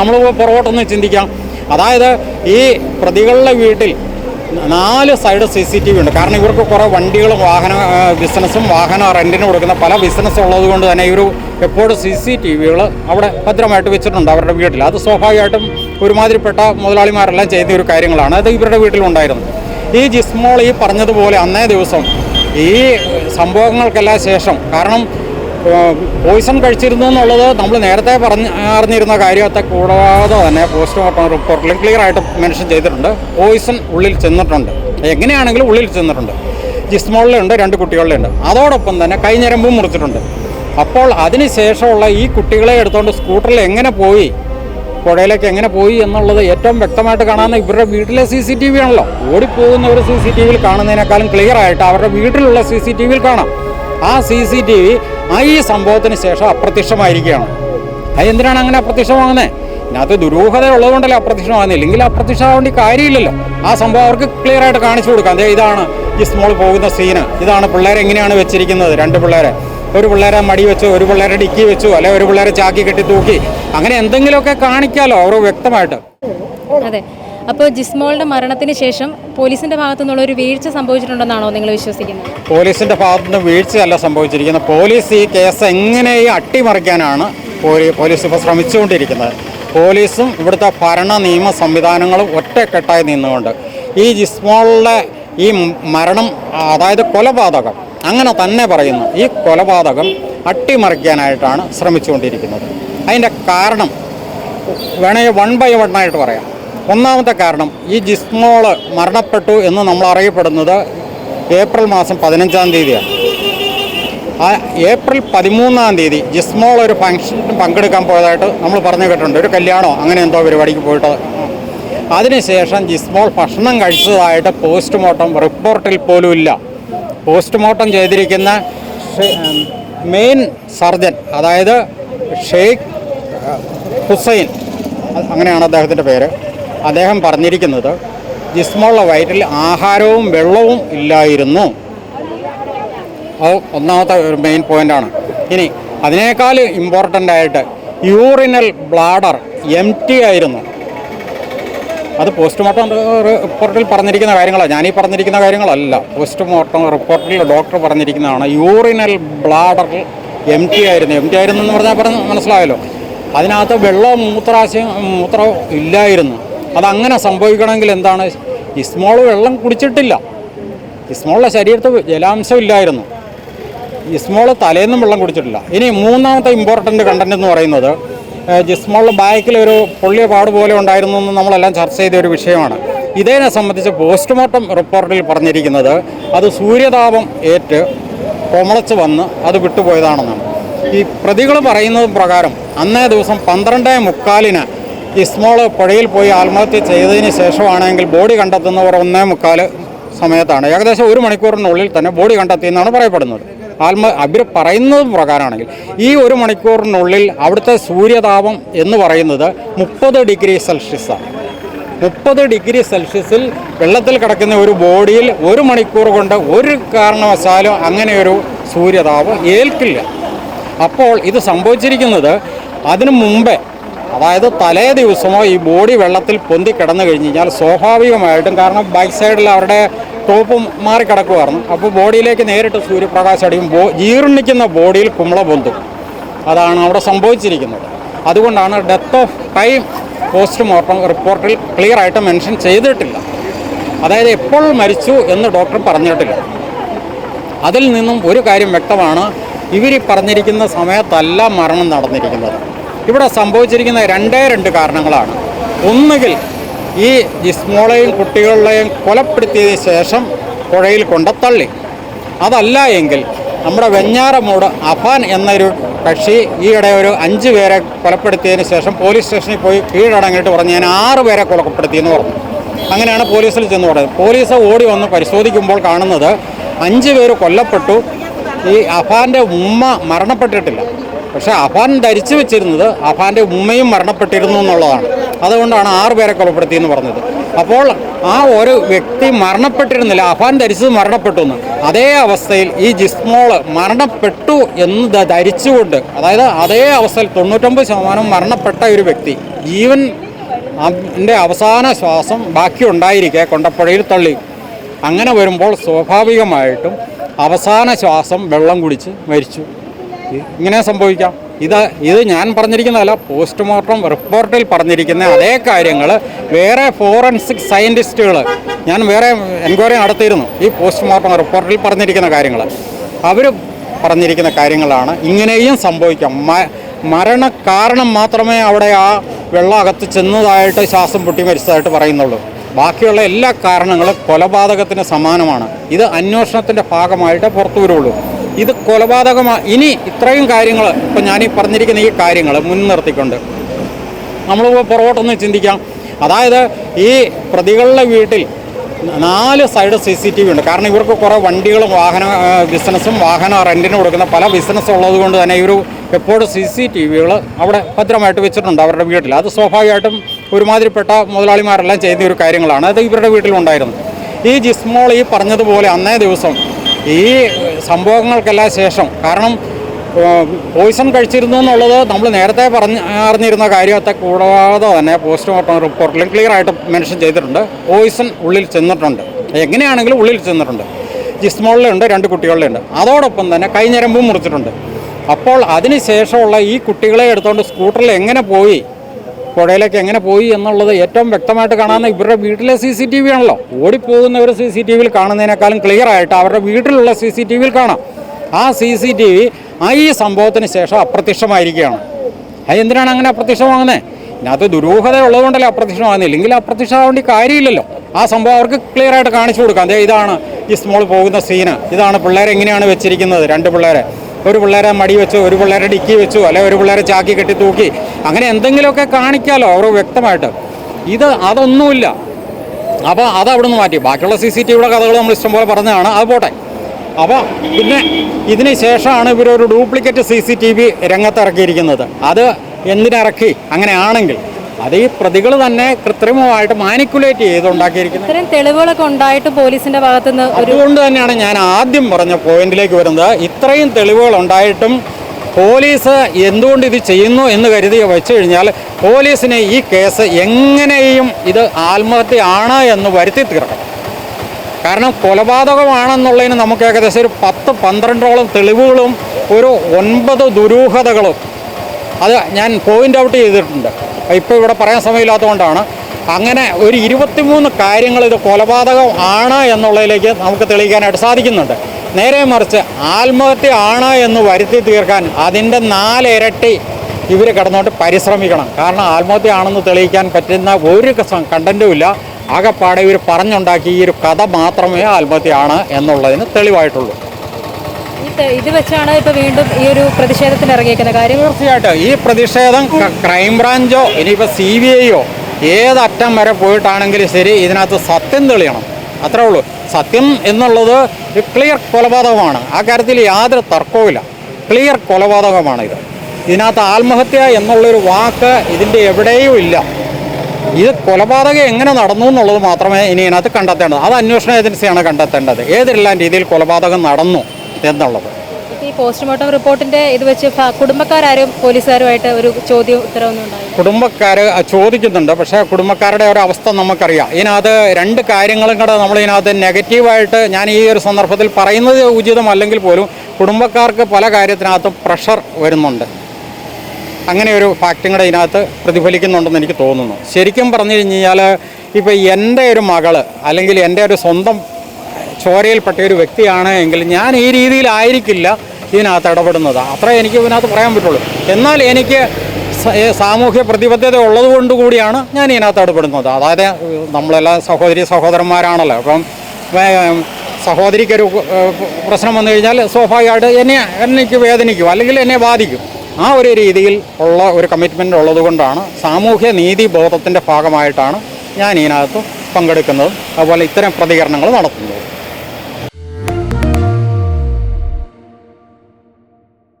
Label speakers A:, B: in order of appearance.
A: നമ്മൾ പുറകോട്ടൊന്ന് ചിന്തിക്കാം. അതായത് ഈ പ്രതികളുടെ വീട്ടിൽ നാല് side C C T V ഉണ്ട്. കാരണം ഇവർക്ക് കുറേ വണ്ടികളും വാഹന ബിസിനസ്സും വാഹന റെന്റിന് കൊടുക്കുന്ന പല ബിസിനസ്സും ഉള്ളത് കൊണ്ട് തന്നെ ഇവർ എപ്പോഴും സി സി ടി വികൾ അവിടെ ഭദ്രമായിട്ട് വെച്ചിട്ടുണ്ട് അവരുടെ വീട്ടിൽ. അത് സ്വാഭാവികമായിട്ടും ഒരുമാതിരിപ്പെട്ട മുതലാളിമാരെല്ലാം ചെയ്യുന്ന ഒരു കാര്യങ്ങളാണ്. അത് ഇവരുടെ വീട്ടിലുണ്ടായിരുന്നു. ഈ ജിസ്മോൾ ഈ പറഞ്ഞതുപോലെ അന്നേ ദിവസം ഈ സംഭവങ്ങൾക്കെല്ലാം ശേഷം കാരണം പോയിസൺ കഴിച്ചിരുന്നു എന്നുള്ളത് നമ്മൾ നേരത്തെ പറഞ്ഞ് അറിഞ്ഞിരുന്ന കാര്യത്തെ കൂടാതെ തന്നെ പോസ്റ്റ്മോർട്ടം റിപ്പോർട്ടിൽ ക്ലിയർ ആയിട്ട് മെൻഷൻ ചെയ്തിട്ടുണ്ട്. പോയിസൺ ഉള്ളിൽ ചെന്നിട്ടുണ്ട്. എങ്ങനെയാണെങ്കിലും ഉള്ളിൽ ചെന്നിട്ടുണ്ട്. ജിസ്മോളിലുണ്ട് രണ്ട് കുട്ടികളിലുണ്ട് അതോടൊപ്പം തന്നെ കൈഞ്ഞരമ്പും മുറിച്ചിട്ടുണ്ട്. അപ്പോൾ അതിന് ശേഷമുള്ള ഈ കുട്ടികളെ എടുത്തുകൊണ്ട് സ്കൂട്ടറിൽ എങ്ങനെ പോയി? പുഴയിലേക്ക് എങ്ങനെ പോയി എന്നുള്ളത് ഏറ്റവും വ്യക്തമായിട്ട് കാണാവുന്ന ഇവരുടെ വീട്ടിലെ സി സി ടി വി ആണല്ലോ. ഓടിപ്പോകുന്നവർ സി സി ടി വിയിൽ കാണുന്നതിനേക്കാളും ക്ലിയർ ആയിട്ട് അവരുടെ വീട്ടിലുള്ള സി സി ടി വിയിൽ കാണാം. ആ സി സി ടി വി ആ ഈ സംഭവത്തിന് ശേഷം അപ്രത്യക്ഷമായിരിക്കുകയാണ്. അത് എന്തിനാണ് അങ്ങനെ അപ്രത്യക്ഷമാകുന്നത് ഇതിനകത്ത് ദുരൂഹത ഉള്ളതുകൊണ്ടല്ലേ അപ്രത്യക്ഷമാകുന്നത് ഇല്ലെങ്കിൽ അപ്രത്യക്ഷമാവേണ്ടി കാര്യമില്ലല്ലോ. ആ സംഭവം അവർക്ക് ക്ലിയർ ആയിട്ട് കാണിച്ചു കൊടുക്കാം. അതെ ഇതാണ് ഈ സ്മോൾ പോകുന്ന സീന് ഇതാണ് പിള്ളേരെ എങ്ങനെയാണ് വെച്ചിരിക്കുന്നത്. രണ്ട് പിള്ളേരെ. ഒരു പിള്ളേരെ മടി വെച്ചു ഒരു പിള്ളേരെ ഡിക്കി വെച്ചു അല്ലെ ഒരു പിള്ളേരെ ചാക്കി കെട്ടി തൂക്കി. അങ്ങനെ എന്തെങ്കിലുമൊക്കെ കാണിക്കാമല്ലോ അവർ വ്യക്തമായിട്ട്.
B: അതെ. അപ്പോൾ ജിസ്മോളുടെ മരണത്തിന് ശേഷം പോലീസിന്റെ ഭാഗത്തു നിന്നുള്ള ഒരു വീഴ്ച സംഭവിച്ചിട്ടുണ്ടെന്നാണോ നിങ്ങൾ വിശ്വസിക്കുന്നത്?
A: പോലീസിന്റെ ഭാഗത്തുനിന്ന് വീഴ്ചയല്ല സംഭവിച്ചിരിക്കുന്നത്. പോലീസ് ഈ കേസ് എങ്ങനെയും അട്ടിമറിക്കാനാണ് പോലീസ് ഇപ്പോൾ ശ്രമിച്ചുകൊണ്ടിരിക്കുന്നത്. പോലീസും ഇവിടുത്തെ ഭരണ നിയമ സംവിധാനങ്ങളും ഒറ്റക്കെട്ടായി നിന്നുകൊണ്ട് ഈ ജിസ്മോളിലെ ഈ മരണം അതായത് കൊലപാതകം അങ്ങനെ തന്നെ പറയുന്നു. ഈ കൊലപാതകം അട്ടിമറിക്കാനായിട്ടാണ് ശ്രമിച്ചുകൊണ്ടിരിക്കുന്നത്. അതിന്റെ കാരണം വേണമെങ്കിൽ വൺ ബൈ വൺ ആയിട്ട് പറയാം. ഒന്നാമത്തെ കാരണം ഈ ജിസ്മോൾ മരണപ്പെട്ടു എന്ന് നമ്മൾ അറിയപ്പെടുന്നത് ഏപ്രിൽ മാസം പതിനഞ്ചാം തീയതിയാണ്. ആ ഏപ്രിൽ പതിമൂന്നാം തീയതി ജിസ്മോൾ ഒരു ഫംഗ്ഷന് പങ്കെടുക്കാൻ പോയതായിട്ട് നമ്മൾ പറഞ്ഞു കേട്ടിട്ടുണ്ട്. ഒരു കല്യാണോ അങ്ങനെ എന്തോ പരിപാടിക്ക് പോയിട്ട്. അതിനുശേഷം ജിസ്മോൾ ഭക്ഷണം കഴിച്ചതായിട്ട് പോസ്റ്റ്മോർട്ടം റിപ്പോർട്ടിൽ പോലും ഇല്ല. പോസ്റ്റ്മോർട്ടം ചെയ്തിരിക്കുന്ന മെയിൻ സർജൻ അതായത് ഷെയ്ഖ് ഹുസൈൻ അങ്ങനെയാണ് അദ്ദേഹത്തിന്റെ പേര്. അദ്ദേഹം പറഞ്ഞിരിക്കുന്നത് ജിസ്മോളുടെ വയറ്റിൽ ആഹാരവും വെള്ളവും ഇല്ലായിരുന്നു. ഒന്നാമത്തെ ഒരു മെയിൻ പോയിന്റാണ് ഇനി അതിനേക്കാൾ ഇമ്പോർട്ടന്റ് ആയിട്ട് യൂറിനൽ ബ്ലാഡർ എം ടി ആയിരുന്നു. അത് പോസ്റ്റ്മോർട്ടം റിപ്പോർട്ടിൽ പറഞ്ഞിരിക്കുന്ന കാര്യങ്ങളാണ്. ഞാനീ പറഞ്ഞിരിക്കുന്ന കാര്യങ്ങളല്ല. പോസ്റ്റ്മോർട്ടം റിപ്പോർട്ടിൽ ഡോക്ടർ പറഞ്ഞിരിക്കുന്നതാണ് യൂറിനൽ ബ്ലാഡർ എം ടി ആയിരുന്നു. എം ടി ആയിരുന്നു എന്ന് പറഞ്ഞാൽ പറഞ്ഞ് മനസ്സിലായല്ലോ. അതിനകത്ത് വെള്ളവും മൂത്രാശയം മൂത്രവും ഇല്ലായിരുന്നു. അതങ്ങനെ സംഭവിക്കണമെങ്കിൽ എന്താണ്? ഇസ്മോൾ വെള്ളം കുടിച്ചിട്ടില്ല. ഇസ്മോളിലെ ശരീരത്തിൽ ജലാംശം ഇല്ലായിരുന്നു ഇസ്മോൾ തലേന്നും വെള്ളം കുടിച്ചിട്ടില്ല. ഇനി മൂന്നാമത്തെ ഇമ്പോർട്ടന്റ് കണ്ടന്റ് എന്ന് പറയുന്നത് ജിസ്മോളിന്റെ ഒരു പൊള്ളിയ പാട് പോലെ ഉണ്ടായിരുന്നു എന്ന് നമ്മളെല്ലാം ചർച്ച ചെയ്ത ഒരു വിഷയമാണ്. ഇതിനെ സംബന്ധിച്ച് പോസ്റ്റ്മോർട്ടം റിപ്പോർട്ടിൽ പറഞ്ഞിരിക്കുന്നത് അത് സൂര്യതാപം ഏറ്റ് കൊമളച്ച് വന്ന് അത് വിട്ടുപോയതാണെന്നാണ്. ഈ പ്രതികൾ പറയുന്നത് പ്രകാരം അന്നേ ദിവസം പന്ത്രണ്ടേ മുക്കാലിന് ഇസ്മോൾ പുഴയിൽ പോയി ആത്മഹത്യ ചെയ്തതിന് ശേഷമാണെങ്കിൽ ബോഡി കണ്ടെത്തുന്നവർ ഒന്നേ മുക്കാൽ സമയത്താണ്. ഏകദേശം ഒരു മണിക്കൂറിനുള്ളിൽ തന്നെ ബോഡി കണ്ടെത്തിയെന്നാണ് പറയപ്പെടുന്നത്. ആത്മ അവർ പറയുന്നത് പ്രകാരമാണെങ്കിൽ ഈ ഒരു മണിക്കൂറിനുള്ളിൽ അവിടുത്തെ സൂര്യതാപം എന്ന് പറയുന്നത് മുപ്പത് ഡിഗ്രി സെൽഷ്യസാണ് മുപ്പത് ഡിഗ്രി സെൽഷ്യസിൽ വെള്ളത്തിൽ കിടക്കുന്ന ഒരു ബോഡിയിൽ ഒരു മണിക്കൂർ കൊണ്ട് ഒരു കാരണവശാലും അങ്ങനെയൊരു സൂര്യതാപം ഏൽക്കില്ല. അപ്പോൾ ഇത് സംഭവിച്ചിരിക്കുന്നത് അതിനു മുമ്പേ അതായത് തലേ ദിവസമോ ഈ ബോഡി വെള്ളത്തിൽ പൊന്തി കിടന്നു കഴിഞ്ഞ് കഴിഞ്ഞാൽ സ്വാഭാവികമായിട്ടും കാരണം ബാക്ക് സൈഡിൽ അവരുടെ ടോപ്പ് മാറിക്കിടക്കുമായിരുന്നു അപ്പോൾ ബോഡിയിലേക്ക് നേരിട്ട് സൂര്യപ്രകാശം അടിയും ബോ ജീർണിക്കുന്ന ബോഡിയിൽ കുമ്പള പൊന്തും. അതാണ് അവിടെ സംഭവിച്ചിരിക്കുന്നത്. അതുകൊണ്ടാണ് ഡെത്ത് ഓഫ് ടൈം പോസ്റ്റ്മോർട്ടം റിപ്പോർട്ടിൽ ക്ലിയർ ആയിട്ട് മെൻഷൻ ചെയ്തിട്ടില്ല. അതായത് എപ്പോൾ മരിച്ചു എന്ന് ഡോക്ടർ പറഞ്ഞിട്ടില്ല. അതിൽ നിന്നും ഒരു കാര്യം വ്യക്തമാണ്. ഇവർ പറഞ്ഞിരിക്കുന്ന സമയത്തല്ല മരണം നടന്നിരിക്കുന്നത്. ഇവിടെ സംഭവിച്ചിരിക്കുന്ന രണ്ടേ രണ്ട് കാരണങ്ങളാണ്. ഒന്നുകിൽ ഈ ജിസ്മോളെയും കുട്ടികളെയും കൊലപ്പെടുത്തിയതിന് ശേഷം പുഴയിൽ കൊണ്ടത്തള്ളി അതല്ല എങ്കിൽ നമ്മുടെ വെഞ്ഞാറമൂട് അഫാൻ എന്നൊരു കക്ഷി ഈയിടെ ഒരു അഞ്ച് പേരെ കൊലപ്പെടുത്തിയതിന് ശേഷം പോലീസ് സ്റ്റേഷനിൽ പോയി കീഴടങ്ങിയിട്ട് പറഞ്ഞു ഞാൻ ആറ് പേരെ കൊലപ്പെടുത്തിയെന്ന് പറഞ്ഞു. അങ്ങനെയാണ് പോലീസിൽ ചെന്ന് പറഞ്ഞത്. പോലീസ് ഓടി വന്ന് പരിശോധിക്കുമ്പോൾ കാണുന്നത് അഞ്ച് പേര് കൊല്ലപ്പെട്ടു. ഈ അഫാന്റെ ഉമ്മ മരണപ്പെട്ടിട്ടില്ല. പക്ഷേ അഫാൻ ധരിച്ചു വെച്ചിരുന്നത് അഫാന്റെ ഉമ്മയും മരണപ്പെട്ടിരുന്നു എന്നുള്ളതാണ്. അതുകൊണ്ടാണ് ആറ് പേരെ കൊലപ്പെടുത്തിയെന്ന് പറഞ്ഞത്. അപ്പോൾ ആ ഒരു വ്യക്തി മരണപ്പെട്ടിരുന്നില്ല അഫാൻ ധരിച്ചത് മരണപ്പെട്ടു എന്ന്. അതേ അവസ്ഥയിൽ ഈ ജിസ്മോൾ മരണപ്പെട്ടു എന്ന് ധരിച്ചുകൊണ്ട് അതായത് അതേ അവസ്ഥയിൽ തൊണ്ണൂറ്റൊമ്പത് ശതമാനം മരണപ്പെട്ട ഒരു വ്യക്തി ജീവൻ എന്റെ അവസാന ശ്വാസം ബാക്കി ഉണ്ടായിരിക്കെ കൊണ്ടപ്പുഴയിൽ തള്ളി. അങ്ങനെ വരുമ്പോൾ സ്വാഭാവികമായിട്ടും അവസാന ശ്വാസം വെള്ളം കുടിച്ച് മരിച്ചു. ഇങ്ങനെ സംഭവിക്കാം. ഇത് ഇത് ഞാൻ പറഞ്ഞിരിക്കുന്നതല്ല പോസ്റ്റ്മോർട്ടം റിപ്പോർട്ടിൽ പറഞ്ഞിരിക്കുന്ന അതേ കാര്യങ്ങൾ വേറെ ഫോറൻസിക് സയന്റിസ്റ്റുകൾ ഞാൻ വേറെ എൻക്വയറി നടത്തിയിരുന്നു ഈ പോസ്റ്റ്മോർട്ടം റിപ്പോർട്ടിൽ പറഞ്ഞിരിക്കുന്ന കാര്യങ്ങൾ അവർ പറഞ്ഞിരിക്കുന്ന കാര്യങ്ങളാണ്. ഇങ്ങനെയും സംഭവിക്കാം. മരണ കാരണം മാത്രമേ അവിടെ ആ വെള്ളം അകത്ത് ചെന്നതായിട്ട് ശ്വാസം പൊട്ടി മരിച്ചതായിട്ട് പറയുന്നുള്ളൂ. ബാക്കിയുള്ള എല്ലാ കാരണങ്ങളും കൊലപാതകത്തിന് സമാനമാണ്. ഇത് അന്വേഷണത്തിന്റെ ഭാഗമായിട്ട് പുറത്തു വരുള്ളൂ. ഇത് കൊലപാതകമാണ് ഇനി ഇത്രയും കാര്യങ്ങൾ ഇപ്പം ഞാനീ പറഞ്ഞിരിക്കുന്ന ഈ കാര്യങ്ങൾ മുൻനിർത്തിക്കൊണ്ട് നമ്മളിപ്പോൾ പുറകോട്ടൊന്ന് ചിന്തിക്കാം. അതായത് ഈ പ്രതികളുടെ വീട്ടിൽ നാല് side C C T V ഉണ്ട്. കാരണം ഇവർക്ക് കുറേ വണ്ടികളും വാഹന ബിസിനസ്സും വാഹന റെന്റിന് കൊടുക്കുന്ന പല ബിസിനസ്സും ഉള്ളത് കൊണ്ട് തന്നെ ഇവർ എപ്പോഴും സി സി ടി വികൾ അവിടെ ഭദ്രമായിട്ട് വെച്ചിട്ടുണ്ട് അവരുടെ വീട്ടിൽ. അത് സ്വാഭാവികമായിട്ടും ഒരുമാതിരിപ്പെട്ട മുതലാളിമാരെല്ലാം ചെയ്യുന്ന ഒരു കാര്യങ്ങളാണ്. അത് ഇവരുടെ വീട്ടിലുണ്ടായിരുന്നു. ഈ ജിസ്മോൾ ഈ പറഞ്ഞതുപോലെ അന്നേ ദിവസം ഈ സംഭവങ്ങൾക്കെല്ലാം ശേഷം കാരണം പോയിസൺ കഴിച്ചിരുന്നു എന്നുള്ളത് നമ്മൾ നേരത്തെ പറഞ്ഞ് അറിഞ്ഞിരുന്ന കാര്യത്തെ കൂടാതെ തന്നെ പോസ്റ്റ്മോർട്ടം റിപ്പോർട്ടിൽ ക്ലിയർ ആയിട്ട് മെൻഷൻ ചെയ്തിട്ടുണ്ട്. പോയിസൺ ഉള്ളിൽ ചെന്നിട്ടുണ്ട്. എങ്ങനെയാണെങ്കിലും ഉള്ളിൽ ചെന്നിട്ടുണ്ട്. ജിസ്മോളിലുണ്ട് രണ്ട് കുട്ടികളിലുണ്ട് അതോടൊപ്പം തന്നെ കൈഞ്ഞരമ്പും മുറിച്ചിട്ടുണ്ട്. അപ്പോൾ അതിന് ശേഷമുള്ള ഈ കുട്ടികളെ എടുത്തുകൊണ്ട് സ്കൂട്ടറിൽ എങ്ങനെ പോയി? പുഴയിലേക്ക് എങ്ങനെ പോയി എന്നുള്ളത് ഏറ്റവും വ്യക്തമായിട്ട് കാണാവുന്ന ഇവരുടെ വീട്ടിലെ സി സി ടി വി ആണല്ലോ. ഓടിപ്പോകുന്നവർ സി സി ടി വിയിൽ കാണുന്നതിനേക്കാളും ക്ലിയർ ആയിട്ട് അവരുടെ വീട്ടിലുള്ള സി സി ടി വിയിൽ കാണാം. ആ സി സി ടി വി ആ ഈ സംഭവത്തിന് ശേഷം അപ്രത്യക്ഷമായിരിക്കുകയാണ്. അത് എന്തിനാണ് അങ്ങനെ അപ്രത്യക്ഷമാകുന്നത് ഇതിനകത്ത് ദുരൂഹത ഉള്ളതുകൊണ്ടല്ലേ അപ്രത്യക്ഷമാകുന്നത് ഇല്ലെങ്കിൽ അപ്രത്യക്ഷമാവേണ്ടി കാര്യമില്ലല്ലോ. ആ സംഭവം അവർക്ക് ക്ലിയർ ആയിട്ട് കാണിച്ചു കൊടുക്കാം. അതെ ഇതാണ് ഈ സ്മോൾ പോകുന്ന സീന് ഇതാണ് പിള്ളേരെ എങ്ങനെയാണ് വെച്ചിരിക്കുന്നത്? രണ്ട് പിള്ളേരെ. ഒരു പിള്ളേരെ മടി വെച്ചോ ഒരു പിള്ളേരെ ഡിക്കി വെച്ചോ അല്ലെ ഒരു പിള്ളേരെ ചാക്കി കെട്ടി തൂക്കി. അങ്ങനെ എന്തെങ്കിലുമൊക്കെ കാണിക്കാമല്ലോ അവർ വ്യക്തമായിട്ട്. ഇത് അതൊന്നുമില്ല. അപ്പോൾ അത് അവിടെ നിന്ന് മാറ്റി. ബാക്കിയുള്ള സി സി ടി വിയുടെ കഥകൾ നമ്മൾ ഇഷ്ടംപോലെ പറഞ്ഞതാണ്. അത് പോട്ടെ. അപ്പോൾ പിന്നെ ഇതിന് ശേഷമാണ് ഇവരൊരു duplicate C C T V രംഗത്തിറക്കിയിരിക്കുന്നത് അത് എന്തിനിറക്കി? അങ്ങനെയാണെങ്കിൽ അത് ഈ പ്രതികൾ തന്നെ കൃത്രിമമായിട്ട് മാനിക്കുലേറ്റ് ചെയ്തുണ്ടാക്കിയിരിക്കുന്നത്
B: ഇത്തരം തെളിവുകളൊക്കെ ഉണ്ടായിട്ട് പോലീസിന്റെ ഭാഗത്തുനിന്ന്
A: അതുകൊണ്ട് തന്നെയാണ് ഞാൻ ആദ്യം പറഞ്ഞ പോയിന്റിലേക്ക് വരുന്നത്. ഇത്രയും തെളിവുകൾ ഉണ്ടായിട്ടും പോലീസ് എന്തുകൊണ്ട് ഇത് ചെയ്യുന്നു എന്ന് കരുതി വെച്ച് കഴിഞ്ഞാൽ പോലീസിന് ഈ കേസ് എങ്ങനെയും ഇത് ആത്മഹത്യയാണ് എന്ന് വരുത്തി തീർക്കണം. കാരണം കൊലപാതകമാണെന്നുള്ളതിന് നമുക്ക് ഏകദേശം ഒരു പത്ത് പന്ത്രണ്ടോളം തെളിവുകളും ഒരു ഒൻപത് ദുരൂഹതകളും. അത് ഞാൻ പോയിന്റ് ഔട്ട് ചെയ്തിട്ടുണ്ട്. ഇപ്പോൾ ഇവിടെ പറയാൻ സമയമില്ലാത്തതുകൊണ്ടാണ്. അങ്ങനെ ഒരു ഇരുപത്തിമൂന്ന് കാര്യങ്ങൾ ഇത് കൊലപാതകം ആണ് എന്നുള്ളതിലേക്ക് നമുക്ക് തെളിയിക്കാനായിട്ട് സാധിക്കുന്നുണ്ട്. നേരെ മറിച്ച് ആത്മഹത്യ ആണ് എന്ന് വരുത്തി തീർക്കാൻ അതിന്റെ നാലിരട്ടി ഇവർ കിടന്നുകൊണ്ട് പരിശ്രമിക്കണം. കാരണം ആത്മഹത്യ ആണെന്ന് തെളിയിക്കാൻ പറ്റുന്ന ഒരു കണ്ടന്റും ഇല്ല. ആകെപ്പാടെ ഇവർ പറഞ്ഞുണ്ടാക്കി ഈ ഒരു കഥ മാത്രമേ ആത്മഹത്യയാണ് എന്നുള്ളതിന് തെളിവായിട്ടുള്ളൂ.
B: ഇത് വെച്ചാണ് ഇപ്പൊ വീണ്ടും ഈ ഒരു പ്രതിഷേധത്തിന് ഇറങ്ങിയിരിക്കുന്ന കാര്യം
A: തീർച്ചയായിട്ടും. ഈ പ്രതിഷേധം ക്രൈംബ്രാഞ്ചോ ഇനിയിപ്പോ സി ബി ഐയോ ഏതറ്റം വരെ പോയിട്ടാണെങ്കിലും ശരി ഇതിനകത്ത് സത്യം തെളിയണം. അത്രേ ഉള്ളൂ. സത്യം എന്നുള്ളത് ക്ലിയർ കൊലപാതകമാണ്. ആ കാര്യത്തിൽ യാതൊരു തർക്കവുമില്ല. ക്ലിയർ കൊലപാതകമാണ് ഇത് ഇതിനകത്ത് ആത്മഹത്യ എന്നുള്ളൊരു വാക്ക് ഇതിന്റെ എവിടെയും ഇല്ല. ഇത് കൊലപാതകം എങ്ങനെ നടന്നു എന്നുള്ളത് മാത്രമേ ഇനി ഇതിനകത്ത് കണ്ടെത്തേണ്ടത്. അത് അന്വേഷണ ഏജൻസിയാണ് കണ്ടെത്തേണ്ടത്. ഏതെല്ലാം രീതിയിൽ കൊലപാതകം നടന്നു? എന്നുള്ളത്
B: ഇപ്പൊ ഈ പോസ്റ്റ്മോർട്ടം റിപ്പോർട്ടിന്റെ ഇത് വെച്ച് കുടുംബക്കാരും പോലീസുകാരുമായിട്ട് ഒരു ചോദ്യം ഉത്തരവൊന്നും
A: കുടുംബക്കാർ ചോദിക്കുന്നുണ്ട്. പക്ഷേ കുടുംബക്കാരുടെ ഒരു അവസ്ഥ നമുക്കറിയാം. ഇതിനകത്ത് രണ്ട് കാര്യങ്ങളും കൂടെ നമ്മൾ ഇതിനകത്ത് നെഗറ്റീവായിട്ട് ഞാൻ ഈ ഒരു സന്ദർഭത്തിൽ പറയുന്നത് ഉചിതമല്ലെങ്കിൽ പോലും കുടുംബക്കാർക്ക് പല കാര്യത്തിനകത്തും പ്രഷർ വരുന്നുണ്ട്. അങ്ങനെ ഒരു ഫാക്റ്റും കൂടെ ഇതിനകത്ത് പ്രതിഫലിക്കുന്നുണ്ടെന്ന് എനിക്ക് തോന്നുന്നു. ശരിക്കും പറഞ്ഞു കഴിഞ്ഞാൽ ഇപ്പോൾ എന്റെ ഒരു മകൾ അല്ലെങ്കിൽ എന്റെ ഒരു സ്വന്തം ചോരയിൽപ്പെട്ട ഒരു വ്യക്തിയാണ് എങ്കിൽ ഞാൻ ഈ രീതിയിലായിരിക്കില്ല ഇതിനകത്ത് ഇടപെടുന്നത്. അത്ര എനിക്ക് ഇതിനകത്ത് പറയാൻ പറ്റുള്ളൂ. എന്നാൽ എനിക്ക് സാമൂഹ്യ പ്രതിബദ്ധത ഉള്ളതുകൊണ്ട് കൂടിയാണ് ഞാൻ ഇതിനകത്ത് ഇടപെടുന്നത്. അതായത് നമ്മളെല്ലാം സഹോദരി സഹോദരന്മാരാണല്ലോ. അപ്പം സഹോദരിക്കൊരു പ്രശ്നം വന്നു കഴിഞ്ഞാൽ സ്വാഭാവികമായിട്ട് എന്നെ എനിക്ക് വേദനിക്കും അല്ലെങ്കിൽ എന്നെ ബാധിക്കും. ആ ഒരു രീതിയിൽ ഉള്ള ഒരു കമ്മിറ്റ്മെന്റ് ഉള്ളതുകൊണ്ടാണ് സാമൂഹ്യ നീതി ബോധത്തിന്റെ ഭാഗമായിട്ടാണ് ഞാൻ ഇതിനകത്ത് പങ്കെടുക്കുന്നതും അതുപോലെ ഇത്തരം പ്രതികരണങ്ങൾ നടത്തുന്നത്.